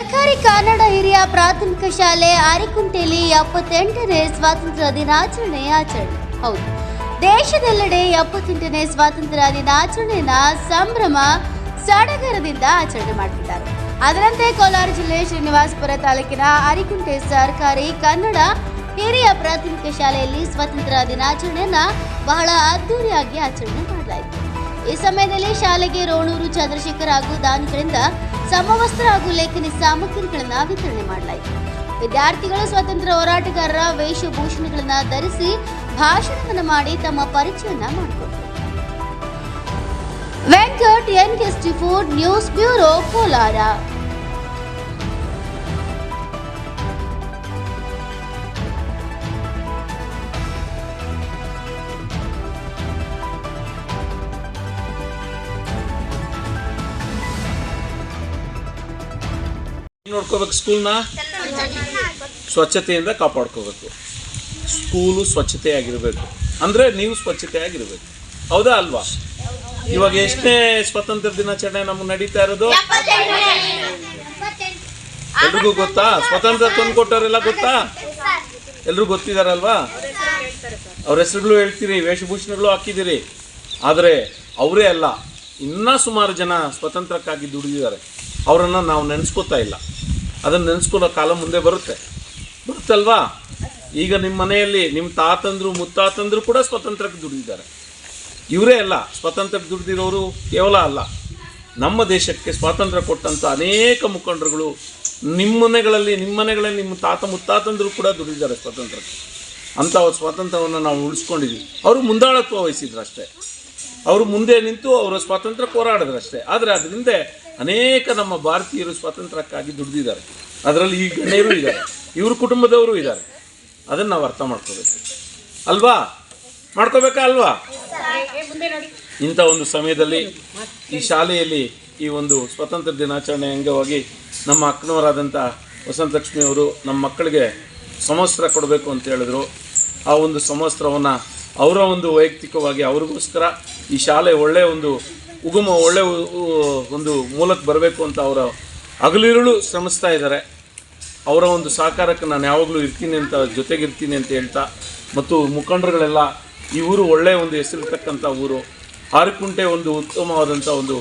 ಸರ್ಕಾರಿ ಕನ್ನಡ ಹಿರಿಯ ಪ್ರಾಥಮಿಕ ಶಾಲೆ ಆರಿಕುಂಟೆಯಲ್ಲಿ ಎಪ್ಪತ್ತೆಂಟನೇ ಸ್ವಾತಂತ್ರ್ಯ ದಿನಾಚರಣೆ ಆಚರಣೆ. ಹೌದು. ದೇಶದೆಲ್ಲೆಡೆ ಎಪ್ಪತ್ತೆಂಟನೇ ಸ್ವಾತಂತ್ರ್ಯ ದಿನಾಚರಣೆಯನ್ನ ಸಂಭ್ರಮ ಸಡಗರದಿಂದ ಆಚರಣೆ ಮಾಡುತ್ತಿದ್ದಾರೆ ಅದರಂತೆ ಕೋಲಾರ ಜಿಲ್ಲೆ ಶ್ರೀನಿವಾಸಪುರ ತಾಲೂಕಿನ ಅರಿಕುಂಟೆ ಸರ್ಕಾರಿ ಕನ್ನಡ ಹಿರಿಯ ಪ್ರಾಥಮಿಕ ಶಾಲೆಯಲ್ಲಿ ಸ್ವಾತಂತ್ರ್ಯ ದಿನಾಚರಣೆಯನ್ನ ಬಹಳ ಅದ್ದೂರಿಯಾಗಿ ಆಚರಣೆ ಮಾಡಲಾಯಿತು. ಈ ಸಮಯದಲ್ಲಿ ಶಾಲೆಗೆ ರೋಣೂರು, ಚಂದ್ರಶೇಖರ್ ಹಾಗೂ ದಾನಿಗಳಿಂದ ಸಮವಸ್ತ್ರ ಹಾಗೂ ಲೇಖನಿ ಸಾಮಗ್ರಿಗಳನ್ನ ವಿತರಣೆ ಮಾಡಲಾಯಿತು. ವಿದ್ಯಾರ್ಥಿಗಳು ಸ್ವಾತಂತ್ರ್ಯ ಹೋರಾಟಗಾರರ ವೇಷಭೂಷಣಗಳನ್ನು ಧರಿಸಿ ಭಾಷಣವನ್ನು ಮಾಡಿ ತಮ್ಮ ಪರಿಚಯನ ಮಾಡಿಕೊಂಡರು Venkat N four, news bureau, Kolar. ನೋಡ್ಕೋಬೇಕು ಸ್ಕೂಲ್ನ? ಸ್ವಚ್ಛತೆಯಿಂದ ಕಾಪಾಡ್ಕೋಬೇಕು. ಸ್ಕೂಲು ಸ್ವಚ್ಛತೆಯಾಗಿರಬೇಕು. ಅಂದರೆ ನೀವು ಸ್ವಚ್ಛತೆಯಾಗಿರಬೇಕು. ಹೌದಾ ಅಲ್ವಾ? ಇವಾಗ ಎಷ್ಟೇ ಸ್ವಾತಂತ್ರ್ಯ ದಿನಾಚರಣೆ ನಮ್ಗೆ ನಡೀತಾ ಇರೋದು? ಎಲ್ರಿಗೂ ಗೊತ್ತಾ? ಸ್ವಾತಂತ್ರ್ಯ ತಂದು ಕೊಟ್ಟವರೆಲ್ಲ ಗೊತ್ತಾ? ಎಲ್ರಿಗೂ ಗೊತ್ತಿದಾರಲ್ವಾ? ಅವ್ರ ಹೆಸರುಗಳು ಹೇಳ್ತೀರಿ, ವೇಷಭೂಷಣಗಳು ಹಾಕಿದ್ದೀರಿ. ಆದರೆ ಅವರೇ ಅಲ್ಲ, ಇನ್ನೂ ಸುಮಾರು ಜನ ಸ್ವತಂತ್ರಕ್ಕಾಗಿ ದುಡಿದಿದ್ದಾರೆ. ಅವರನ್ನು ನಾವು ನೆನೆಸ್ಕೋತಾ ಇಲ್ಲ. ಅದನ್ನು ನೆನೆಸ್ಕೊಳ್ಳೋ ಕಾಲ ಮುಂದೆ ಬರುತ್ತೆ. ಬರುತ್ತಲ್ವಾ? ಈಗ ನಿಮ್ಮ ಮನೆಯಲ್ಲಿ ನಿಮ್ಮ ತಾತಂದ್ರು, ಮುತ್ತಾತಂದ್ರು ಕೂಡ ಸ್ವತಂತ್ರಕ್ಕೆ ದುಡಿದಿದ್ದಾರೆ. ಇವರೇ ಅಲ್ಲ ಸ್ವಾತಂತ್ರ್ಯಕ್ಕೆ ದುಡಿದಿರೋರು ಕೇವಲ ಅಲ್ಲ. ನಮ್ಮ ದೇಶಕ್ಕೆ ಸ್ವಾತಂತ್ರ್ಯ ಕೊಟ್ಟಂಥ ಅನೇಕ ಮುಖಂಡರುಗಳು ನಿಮ್ಮ ಮನೆಗಳಲ್ಲಿ ನಿಮ್ಮ ಮನೆಗಳಲ್ಲಿ ನಿಮ್ಮ ತಾತ, ಮುತ್ತಾತಂದರು ಕೂಡ ದುಡಿದಿದ್ದಾರೆ ಸ್ವಾತಂತ್ರ್ಯಕ್ಕೆ ಅಂಥ ಸ್ವಾತಂತ್ರ್ಯವನ್ನು ನಾವು ಉಳಿಸ್ಕೊಂಡಿದ್ವಿ. ಅವರು ಮುಂದಾಳತ್ವ ವಹಿಸಿದ್ರು ಅಷ್ಟೇ ಅವರು ಮುಂದೆ ನಿಂತು ಅವರ ಸ್ವಾತಂತ್ರ್ಯ ಹೋರಾಡಿದ್ರು ಅಷ್ಟೇ ಆದರೆ ಅದರಿಂದ ಅನೇಕ ನಮ್ಮ ಭಾರತೀಯರು ಸ್ವಾತಂತ್ರ್ಯಕ್ಕಾಗಿ ದುಡಿದಿದ್ದಾರೆ. ಅದರಲ್ಲಿ ಈ ಗಣ್ಯರು ಇದ್ದಾರೆ, ಇವ್ರ ಕುಟುಂಬದವರು ಇದ್ದಾರೆ. ಅದನ್ನು ನಾವು ಅರ್ಥ ಮಾಡ್ಕೋಬೇಕು. ಅಲ್ವಾ? ಮಾಡ್ಕೋಬೇಕಾ ಅಲ್ವಾ? ಇಂಥ ಒಂದು ಸಮಯದಲ್ಲಿ ಈ ಶಾಲೆಯಲ್ಲಿ ಈ ಒಂದು ಸ್ವಾತಂತ್ರ್ಯ ದಿನಾಚರಣೆ ಅಂಗವಾಗಿ ನಮ್ಮ ಅಕ್ಕನವರಾದಂಥ ವಸಂತಲಕ್ಷ್ಮಿ ಅವರು ನಮ್ಮ ಮಕ್ಕಳಿಗೆ ಸಮವಸ್ತ್ರ ಕೊಡಬೇಕು ಅಂತ ಹೇಳಿದ್ರು. ಆ ಒಂದು ಸಮವಸ್ತ್ರವನ್ನು ಅವರ ಒಂದು ವೈಯಕ್ತಿಕವಾಗಿ ಅವ್ರಿಗೋಸ್ಕರ ಈ ಶಾಲೆ ಒಳ್ಳೆಯ ಒಂದು ಉಗಮ ಉ- ಒಂದು ಮೂಲಕ್ಕೆ ಬರಬೇಕು ಅಂತ ಅವರ ಹಗಲಿರುಳು ಶ್ರಮಿಸ್ತಾ ಇದ್ದಾರೆ. ಅವರ ಒಂದು ಸಹಕಾರಕ್ಕೆ ನಾನು ಯಾವಾಗಲೂ ಇರ್ತೀನಿ ಅಂತ, ಜೊತೆಗಿರ್ತೀನಿ ಅಂತ ಹೇಳ್ತಾ, ಮತ್ತು ಮುಖಂಡರುಗಳೆಲ್ಲ ಈ ಊರು ಒಳ್ಳೆಯ ಒಂದು ಹೆಸರಿರ್ತಕ್ಕಂಥ ಊರು. ಆರಿಕುಂಟೆ ಒಂದು ಉತ್ತಮವಾದಂಥ ಒಂದು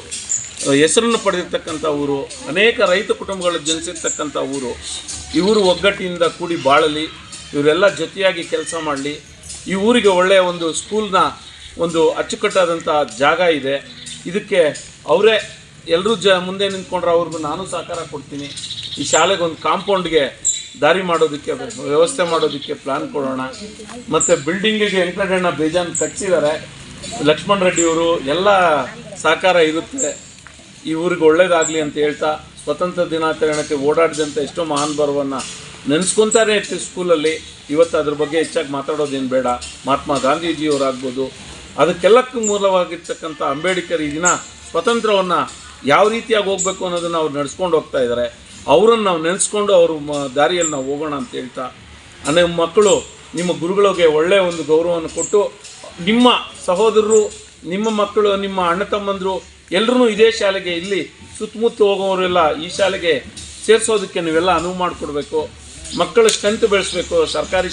ಹೆಸರನ್ನು ಪಡೆದಿರ್ತಕ್ಕಂಥ ಊರು. ಅನೇಕ ರೈತ ಕುಟುಂಬಗಳು ಜನಿಸಿರ್ತಕ್ಕಂಥ ಊರು. ಈ ಊರು ಒಗ್ಗಟ್ಟಿನಿಂದ ಕೂಡಿ ಬಾಳಲಿ. ಇವರೆಲ್ಲ ಜೊತೆಯಾಗಿ ಕೆಲಸ ಮಾಡಲಿ. ಈ ಊರಿಗೆ ಒಳ್ಳೆಯ ಒಂದು ಸ್ಕೂಲ್ನ ಒಂದು ಅಚ್ಚುಕಟ್ಟಾದಂಥ ಜಾಗ ಇದೆ. ಇದಕ್ಕೆ ಅವರೇ ಎಲ್ಲರೂ ಜ ಮುಂದೆ ನಿಂತ್ಕೊಂಡ್ರೆ ಅವ್ರಿಗೂ ನಾನು ಸಹಕಾರ ಕೊಡ್ತೀನಿ. ಈ ಶಾಲೆಗೆ ಒಂದು ಕಾಂಪೌಂಡ್ಗೆ ದಾರಿ ಮಾಡೋದಕ್ಕೆ ವ್ಯವಸ್ಥೆ ಮಾಡೋದಕ್ಕೆ ಪ್ಲಾನ್ ಕೊಡೋಣ. ಮತ್ತು ಬಿಲ್ಡಿಂಗಿಗೆ ವೆಂಕಟಣ್ಣ ಬೇಜಾನ್ ಕಟ್ಸಿದ್ದಾರೆ. ಲಕ್ಷ್ಮಣ್ ರೆಡ್ಡಿಯವರು ಎಲ್ಲ ಸಹಕಾರ ಇರುತ್ತೆ. ಈ ಊರಿಗೆ ಒಳ್ಳೇದಾಗಲಿ ಅಂತ ಹೇಳ್ತಾ ಸ್ವತಂತ್ರ ದಿನಾಚರಣೆಗೆ ಓಡಾಡಿದಂಥ ಎಷ್ಟೋ ಮಹಾನುಭಾವವನ್ನು ನೆನೆಸ್ಕೊತಾನೆ ಇರ್ತೀವಿ ಸ್ಕೂಲಲ್ಲಿ ಇವತ್ತು ಅದ್ರ ಬಗ್ಗೆ ಹೆಚ್ಚಾಗಿ ಮಾತಾಡೋದೇನು ಬೇಡ. ಮಹಾತ್ಮ ಗಾಂಧೀಜಿಯವರಾಗ್ಬೋದು. ಅದಕ್ಕೆಲ್ಲಕ್ಕೂ ಮೂಲವಾಗಿರ್ತಕ್ಕಂಥ ಅಂಬೇಡ್ಕರ್ ಈ ದಿನ ಸ್ವತಂತ್ರವನ್ನು ಯಾವ ರೀತಿಯಾಗಿ ಹೋಗಬೇಕು ಅನ್ನೋದನ್ನು ಅವ್ರು ನಡೆಸ್ಕೊಂಡು ಹೋಗ್ತಾ ಇದ್ದಾರೆ ಅವರನ್ನು ನಾವು ನೆನೆಸ್ಕೊಂಡು ಅವರು ಮ- ದಾರಿಯಲ್ಲಿ ನಾವು ಹೋಗೋಣ ಅಂತ ಹೇಳ್ತಾ ನಿಮ್ಮ ಮಕ್ಕಳು, ನಿಮ್ಮ ಗುರುಗಳಿಗೆ ಒಳ್ಳೆಯ ಒಂದು ಗೌರವವನ್ನು ಕೊಟ್ಟು, ನಿಮ್ಮ ಸಹೋದರರು, ನಿಮ್ಮ ಮಕ್ಕಳು, ನಿಮ್ಮ ಅಣ್ಣ ತಮ್ಮಂದರು ಎಲ್ಲರೂ ಇದೇ ಶಾಲೆಗೆ ಇಲ್ಲಿ ಸುತ್ತಮುತ್ತ ಹೋಗೋರೆಲ್ಲ ಈ ಶಾಲೆಗೆ ಸೇರಿಸೋದಕ್ಕೆ ನೀವೆಲ್ಲ ಅನುವು ಮಾಡಿಕೊಡ್ಬೇಕು. ಮಕ್ಕಳ ಸ್ಟ್ರೆಂತ್ ಬೆಳೆಸಬೇಕು, ಸರ್ಕಾರಿ